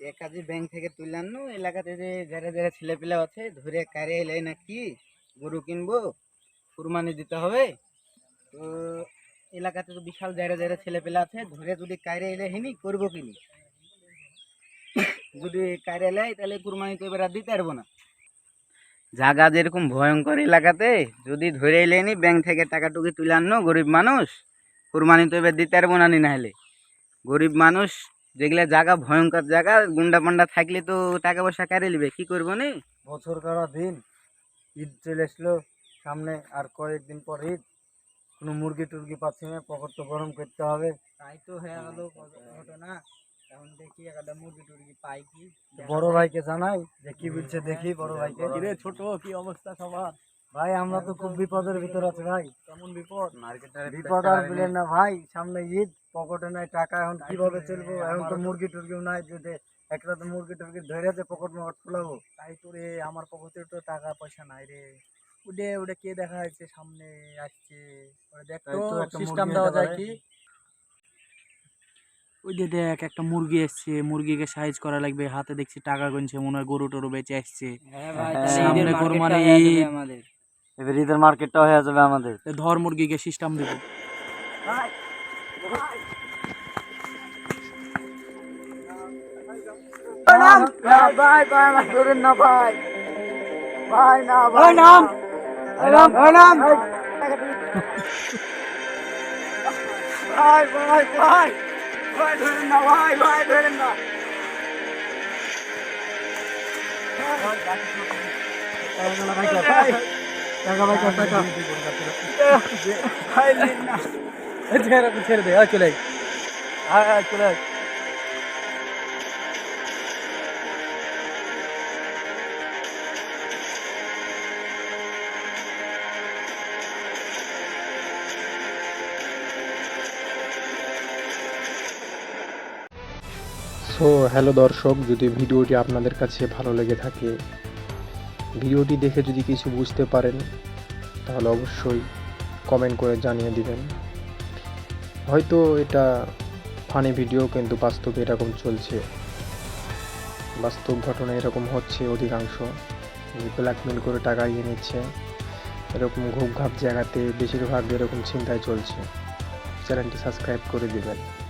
এ কাজে ব্যাংক থেকে তুললাম নো এলাকাতে যে যারা যারা ছেলেপিলা আছে, ধরে কারে এলে নাকি গরু কিনবো, কুরবানি দিতে হবে। তো এলাকাতে তো বিশাল যারা যারা ছেলেপিলা আছে, ধরে যদি কারে এলে হিনি, করব কিনি। যদি কারে এলে, তাহলে কুরবানি তো এবার দিতে পারব না। জায়গা যেরকম ভয়ঙ্কর এলাকাতে, যদি ধরে এলে নি ব্যাংক থেকে টাকা টুকি তুলে আনো গরিব মানুষ, কুরবানি তো এবার দিতে পারব না নি নাহলে। গরিব মানুষ যেগুলা জায়গা ভয়ঙ্কর জায়গা গুন্ডা পান্ডা থাকলে তো টাকা পয়সা কারে নিবে? কি করব নি? বছর কারা দিন ঈদ চলে আসলো সামনে আর কয়েকদিন পর ঈদ। কোনো মুরগি টুরগি পাচ্ছি না পকেট তো গরম করতে হবে। তাই তো হয়ে গেল ঘটনা। এখন দেখি একটা মুরগি টুরগি পাই কি। বড় ভাইকে জানাই যে কি বলছে দেখি বড় ভাইকে। কিরে ছোট কি অবস্থা সবার? ভাই আমরা তো খুব বিপদের ভিতর আছি ভাই। কেমন বিপদ? মার্কেটের বিপদ আর বলেন না ভাই সামনে ঈদ। পকেটে নাই টাকা এখন কীভাবে চলবো? এখন তো মুরগি টুরগিও নাই যদি একটা তো মুরগি টুরগি ধরে যে পকেট মকট খোলাবো তাই তো রে আমার পকেটে তো টাকা পয়সা নাই রে। উডে উডে কে দেখা যাচ্ছে সামনে আসছে? ওরে দেখ তো সিস্টেম দেওয়া যায় কি? ওই যে দেখ একটা মুরগি এসছে। মুরগিকে সাইজ করা লাগবে হাতে দেখছি টাকা গুনছে মনে হয় গরু টরু বেঁচে আসছে। হ্যাঁ ভাই, তাহলে সামনে কোরবানি হয়ে আমাদের। এবার ঈদের মার্কেটটা হয়ে যাবে আমাদের। ধর মুরগিকে সিস্টেম দেবো। ভাই ভাই ভাই ধরেন না ভাই ভাই না ভাই নাম নাম নাম ভাই ভাই ভাই ভাই ধরেন না ভাই ভাই ধরেন না ভাই ভাই নিন না ছেড়ে দে ছেড়ে দে চলে আয় আয় চলে আয়। হ্যালো দর্শক, যদি ভিডিওটি আপনাদের কাছে ভালো লেগে থাকে, ভিডিওটি দেখে যদি কিছু বুঝতে পারেন, তাহলে অবশ্যই কমেন্ট করে জানিয়ে দিবেন হয়তো এটা ফানি ভিডিও কিন্তু বাস্তবে এরকম চলছে। বাস্তব ঘটনা এরকম হচ্ছে অধিকাংশ। ব্ল্যাকমেল করে টাকা ইয়ে নিচ্ছে। এরকম ঘুপঘাপ জায়গাতে বেশিরভাগ এরকম চিন্তায় চলছে। চ্যানেলটি সাবস্ক্রাইব করে দিবেন।